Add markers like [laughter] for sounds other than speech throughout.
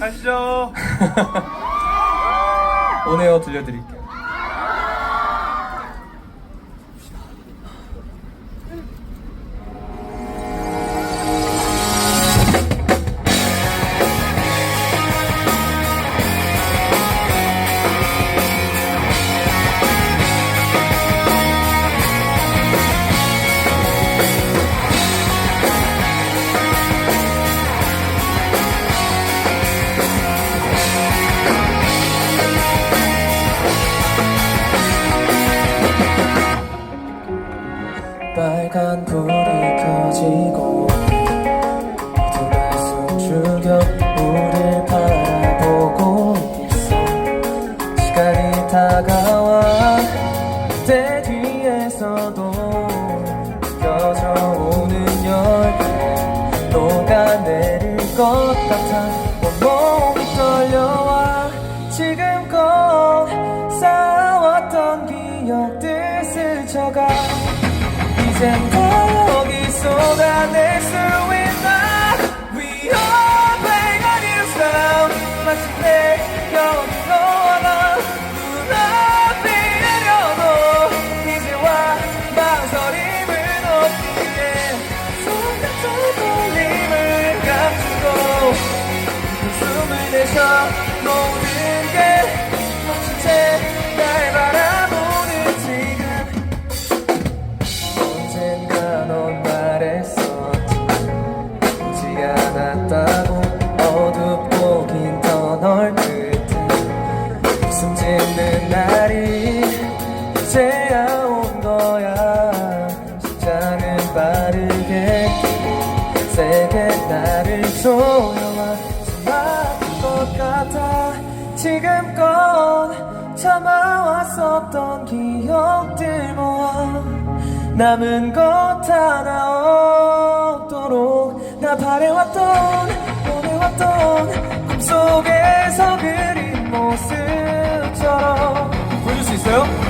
가시죠. [laughs] 오네어 들려드릴게요. 켜지고 어둠에 숨죽여 우릴 바라보고 있어. 시간이 다가와 내 뒤에서도 느껴져 오는 열기 녹아내릴 것 같아. 온몸이 떨려와 지금껏 쌓아왔던 기억들 스쳐가 이젠 쏟아낼 수 있나 위험해 아닌 사람. 마침내 여기 너와 나 눈앞이 내려도 이제와 망설임을 없기에 손끝도 떨림을 감추고 숨을 내쉬어 모든 널 끝에 숨 짓는 날이 이제야 온 거야. 심장은 빠르게 세게 나를 조여와 것 같아. 지금껏 참아왔었던 기억들 모아 남은 것 하나 있어요?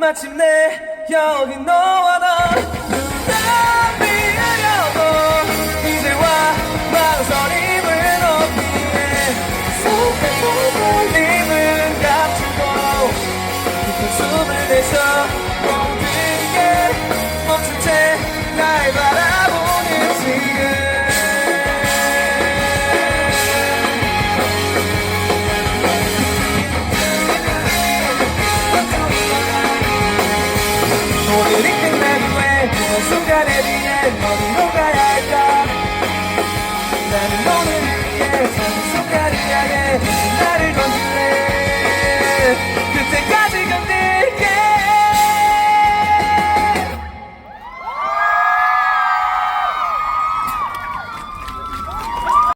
마침내 여기 너와 나 오